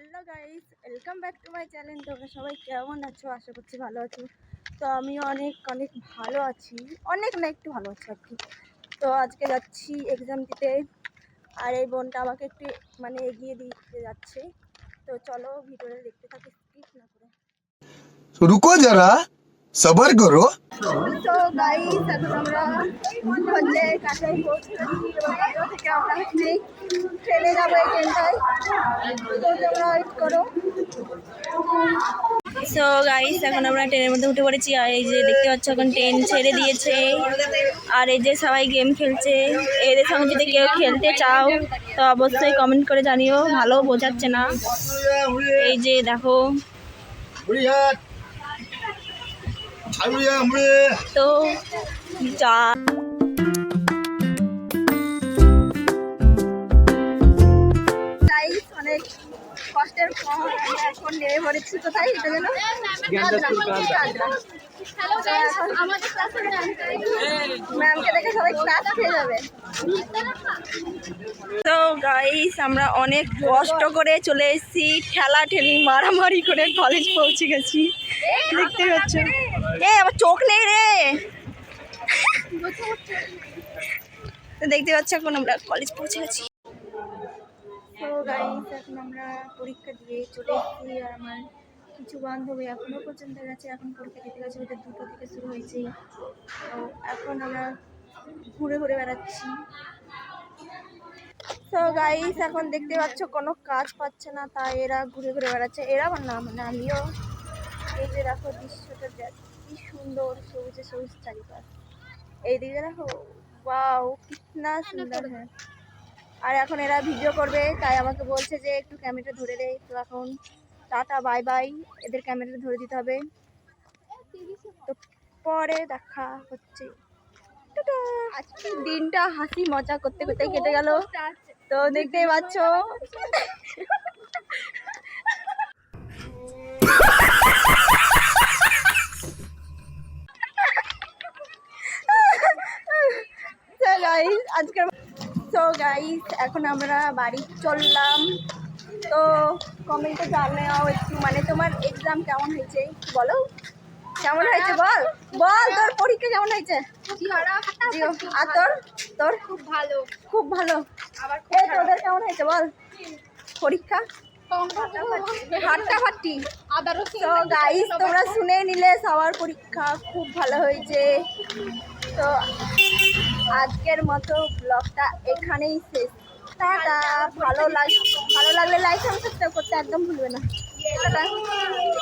Hello guys welcome back to my channel তোমরা সবাই কেমন আছো? আশা করছি ভালো আছো। তো আমি অনেক অনেক ভালো আছি। অনেক না, একটু ভালো আছি আর কি। তো আজকে যাচ্ছি এক্সাম দিতে। আর এই বোনটা আমাকে একটু মানে এগিয়ে দিতে যাচ্ছে। তো চলো ভিডিওটা দেখতে থাকি স্কিপ না করে। রুকো যারা। সবার করো গাইস এখন আমরা সো গাইস এখন আমরা ট্রেনের মধ্যে উঠে পড়েছি। আর এই যে দেখতে পাচ্ছ এখন ট্রেন ছেড়ে দিয়েছে। আর এই যে সবাই গেম খেলছে। এদের সঙ্গে যদি কেউ খেলতে চাও তো অবশ্যই কমেন্ট করে জানিও। ভালো বোঝাচ্ছে না। এই যে দেখো। তো যা অনেক কষ্টের পর এখন নেমে পড়েছি কোথায়? এটা যেন ম্যামকে দেখে সবাই ক্লাস খেয়ে যাবে। গাইস আমরা অনেক কষ্ট করে চলে এসেছি। ঠেলা ঠেলি মারামারি করে কলেজ পৌঁছে গেছি। দেখতে পাচ্ছ? এ, আমার চোখ নেই রে। দেখতে পাচ্ছ, এখন আমরা কলেজ পৌঁছে গেছি। তো গাইস এখন আমরা পরীক্ষা দিয়ে চলে এসেছি আর আমার কিছু বান্ধবী এখনও পর্যন্ত গেছে। এখন পরীক্ষা দিতে গেছে ওদের দুটো থেকে শুরু হয়েছে। তো এখন আমরা ঘুরে ঘুরে বেড়াচ্ছি। তো গাইস এখন দেখতে পাচ্ছ কোনো কাজ পাচ্ছে না তাই এরা ঘুরে ঘুরে বেড়াচ্ছে। এরা আমার না মানে আমিও এই যে দেখো দৃশ্যটা দেখ কি সুন্দর সবুজে সবুজ চারিপাশ। এইদিকে দেখো ওয়াও কিতনা সুন্দর হ্যাঁ। আর এখন এরা ভিডিও করবে তাই আমাকে বলছে যে একটু ক্যামেরা ধরে দে। তো এখন টাটা বাই বাই এদের ক্যামেরা ধরে দিতে হবে। তো পরে দেখা হচ্ছে। দিনটা হাসি মজা করতে করতে কেটে গেল। তো দেখতেই পাচ্ছ। আজকের তো গাইস এখন আমরা বাড়ি চললাম। তো কমেন্টে জানাও একটু মানে তোমার এক্সাম কেমন হয়েছে? বলো। কেমন হয়েছে? বল। বল তোর পরীক্ষা কেমন হয়েছে? আর তোর? তোর? খুব ভালো। খুব ভালো। আবার তোদের কেমন হয়েছে বল? পরীক্ষা? তো গাইস তোমরা শুনে নিলে সবার পরীক্ষা খুব ভালো হয়েছে। তো আজকের মতো ব্লগটা এখানেই শেষ। টাটা। ভালো লাগ ভালো লাগলে লাইক সাবস্ক্রাইব করতে একদম ভুলবে না। টাটা।